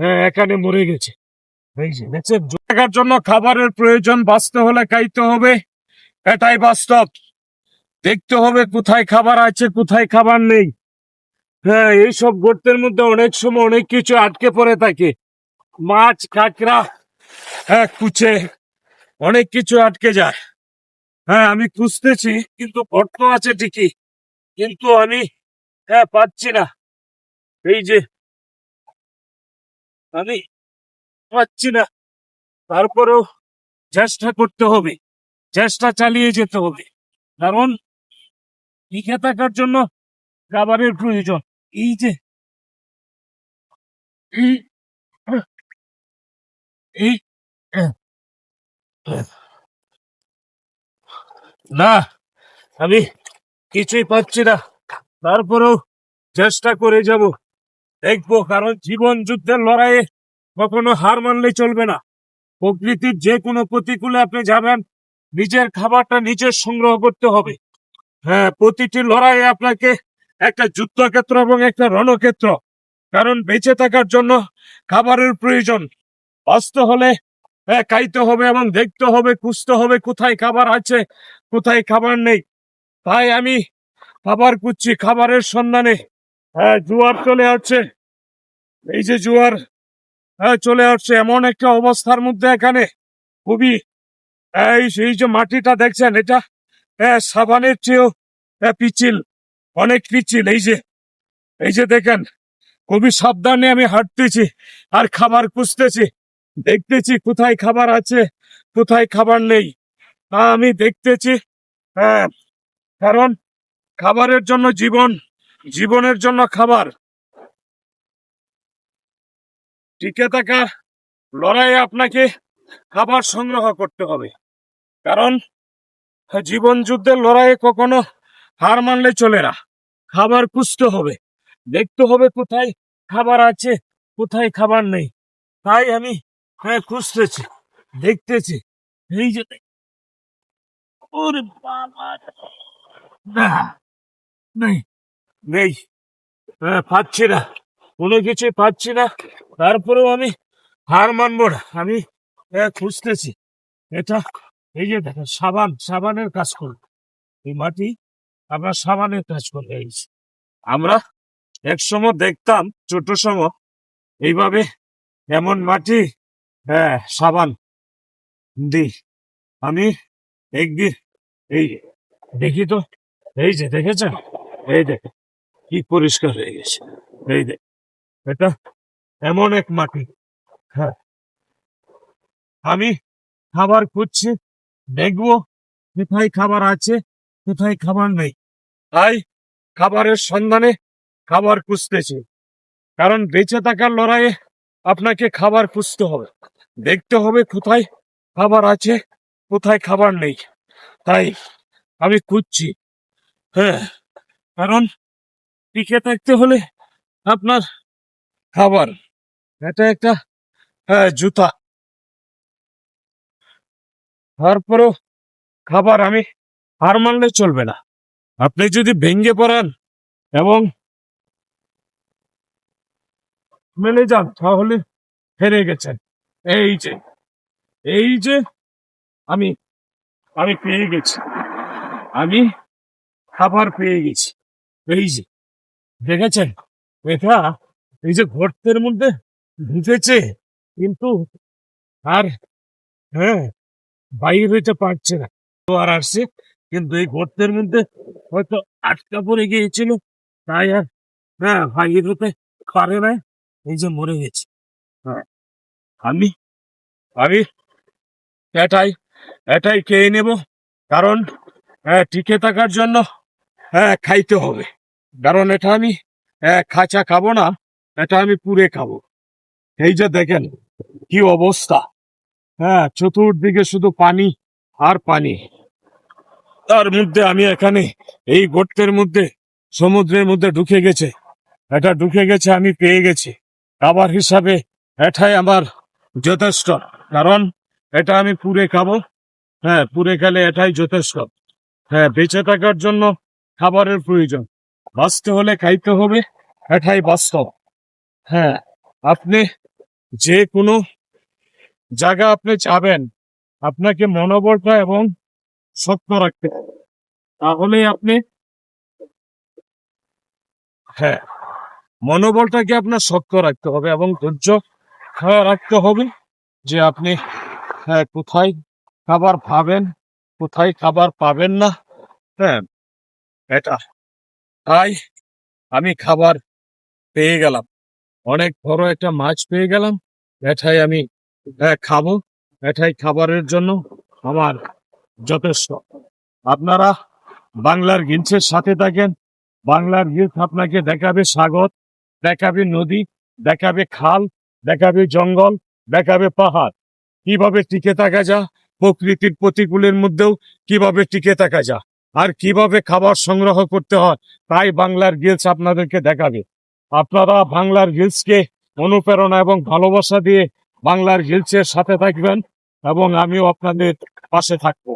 হ্যাঁ এখানে মরে গেছে। থাকার জন্য খাবারের প্রয়োজন, বাঁচতে হলে খাইতে হবে। এটাই বাস্তব। দেখতে হবে কোথায় খাবার আছে, কোথায় খাবার নেই। হ্যাঁ এইসব গর্তের মধ্যে অনেক সময় অনেক কিছু আটকে পড়ে থাকে। মাছ, কাঁকড়া হ্যাঁ কুচে, অনেক কিছু আটকে যায়। হ্যাঁ আমি খুঁজতেছি, কিন্তু গর্ত আছে ঠিকই। কিন্তু আমি হ্যাঁ পাচ্ছি না। এই যে আমি পাচ্ছি না। তারপরেও চেষ্টা করতে হবে, চেষ্টা চালিয়ে যেতে হবে। কারণ টিকে থাকার জন্য খাবারের প্রয়োজন। এই যে না, আমি কিছুই পাচ্ছি না। তারপরেও চেষ্টা করে যাব। দেখব, কারণ জীবন যুদ্ধের লড়াইয়ে কখনো হার মানলে চলবে না। প্রকৃতির যে কোনো প্রতিকূলে আপনি যাবেন, নিজের খাবারটা নিজের সংগ্রহ করতে হবে। হ্যাঁ প্রতিটি লড়াইয়ে আপনাকে একটা যুদ্ধক্ষেত্র এবং একটা রণক্ষেত্র। কারণ বেঁচে থাকার জন্য খাবারের প্রয়োজন। বাঁচতে হলে হ্যাঁ খাইতে হবে এবং দেখতে হবে, খুঁজতে হবে কোথায় খাবার আছে, কোথায় খাবার নেই। তাই আমি খাবার খুঁজছি খাবারের সন্ধানে। হ্যাঁ জোয়ার চলে আসছে। এই যে জোয়ার হ্যাঁ চলে আসছে। এমন একটা অবস্থার মধ্যে এখানে খুবই এই যে মাটিটা দেখছেন এটা হ্যাঁ সাবানের চেয়েও হ্যাঁ, পিচ্ছিল অনেক পিচ্ছিল। এই যে এই যে দেখেন খুবই সাবধানে আমি হাঁটতেছি আর খাবার খুঁজতেছি। দেখতেছি কোথায় খাবার আছে কোথায় খাবার নেই। তা আমি দেখতেছি হ্যাঁ কারণ খাবারের জন্য জীবন জীবনের জন্য খাবার। টিকে থাকা লড়াইয়ে আপনাকে খাবার সংগ্রহ করতে হবে। কারণ, জীবন যুদ্ধের লড়াইয়ে কখনো হার মানলে চলে না। খাবার খুঁজতে হবে। দেখতে হবে কোথায় খাবার আছে, কোথায় খাবার নেই। তাই আমি হ্যাঁ খুঁজতেছি, দেখতেছি। এই যে ওরে বাবা! না, নেই। নেই। হ্যাঁ পাচ্ছি না। কোনো কিছু পাচ্ছি না। তারপরেও আমি হার মানবো না। আমি খুঁজতেছি। এটা, এই যে দেখেন, সাবান, সাবানের কাজ করবে। এই মাটি আমরা সাবানের কাজ করবে আমরা এক সময় দেখতাম, ছোট সময়, এইভাবে এমন মাটি হ্যাঁ সাবান দি আমি একদিন, এই, দেখি তো, এই যে দেখেছেন? এই দেখে কি পরিষ্কার হয়ে গেছে? এই দেখ, এটা এমন এক মাটি। হ্যাঁ। আমি খাবার খুঁজছি, দেখব কোথায় খাবার আছে, কোথায় খাবার নেই। তাই খাবারের সন্ধানে খাবার খুঁজতেছি। কারণ বেঁচে থাকার লড়াইয়ে আপনাকে খাবার খুঁজতে হবে। দেখতে হবে কোথায় খাবার আছে, কোথায় খাবার নেই। তাই আমি খুঁজছি। হ্যাঁ কারণ টিকে থাকতে হলে আপনার খাবার, এটা একটা হ্যাঁ জুতা। তারপরেও খাবার আমি হার মানলে চলবে না। আপনি যদি ভেঙ্গে পড়ান এবং মেনে যান, তাহলে হেরে গেছেন। এই যে এই যে আমি আমি পেয়ে গেছি। আমি খাবার পেয়ে গেছি। এই যে। দেখেছেন? এটা এই যে গর্তের মধ্যে ঢুকেছে, কিন্তু আর হ্যাঁ বাইরে হইতে পারছে না। তো আর আসছে, কিন্তু এই গর্তের মধ্যে হয়তো আটকা পড়ে গিয়েছিল, তাই আর হ্যাঁ বাইরে হতে পারে না, এই যে মরে গেছে। হ্যাঁ আমি আমি এটাই এটাই খেয়ে নেব, কারণ হ্যাঁ টিকে থাকার জন্য হ্যাঁ খাইতে হবে। কারণ এটা আমি খাঁচা খাব না, এটা আমি পুড়ে খাব। এই যে দেখেন, কি অবস্থা। হ্যাঁ চতুর্দিকে শুধু পানি আর পানি। তার মধ্যে আমি এখানে, এই গর্তের মধ্যে, সমুদ্রের মধ্যে ঢুকে গেছে। এটা ঢুকে গেছে, আমি পেয়ে গেছি। খাবার হিসাবে, এটাই আমার যথেষ্ট। কারণ এটা আমি পুড়ে খাব। হ্যাঁ পুড়ে খেলে এটাই যথেষ্ট। হ্যাঁ বেঁচে থাকার জন্য খাবারের প্রয়োজন। বাঁচতে হলে খাইতে হবে। এটাই বাস্তব হ্যাঁ আপনি যে কোনো জায়গা আপনি যাবেন, আপনাকে মনোবলটা এবং শক্ত রাখতে হবে। তাহলেই আপনি হ্যাঁ মনোবলটাকে আপনার শক্ত রাখতে হবে এবং ধৈর্য রাখতে হবে যে আপনি হ্যাঁ কোথায় খাবার পাবেন কোথায় খাবার পাবেন না। হ্যাঁ এটা। তাই আমি খাবার পেয়ে গেলাম। অনেক বড় একটা মাছ পেয়ে গেলাম। এটাই আমি খাব। এটাই খাবারের জন্য আমার যথেষ্ট। আপনারা বাংলার গিলসের সাথে থাকেন, বাংলার গিলস আপনাকে দেখাবে সাগর, দেখাবে নদী, দেখাবে খাল, দেখাবে জঙ্গল, দেখাবে পাহাড়। কীভাবে টিকে থাকা যা প্রকৃতির প্রতিকূলের মধ্যেও কীভাবে টিকে থাকা যা আর কীভাবে খাবার সংগ্রহ করতে হয়, তাই বাংলার গিলস আপনাদেরকে দেখাবে। আপনারা বাংলার গিলসকে অনুপ্রেরণা এবং ভালোবাসা দিয়ে বাংলার গিলসের সাথে থাকবেন এবং আমিও আপনাদের পাশে থাকব।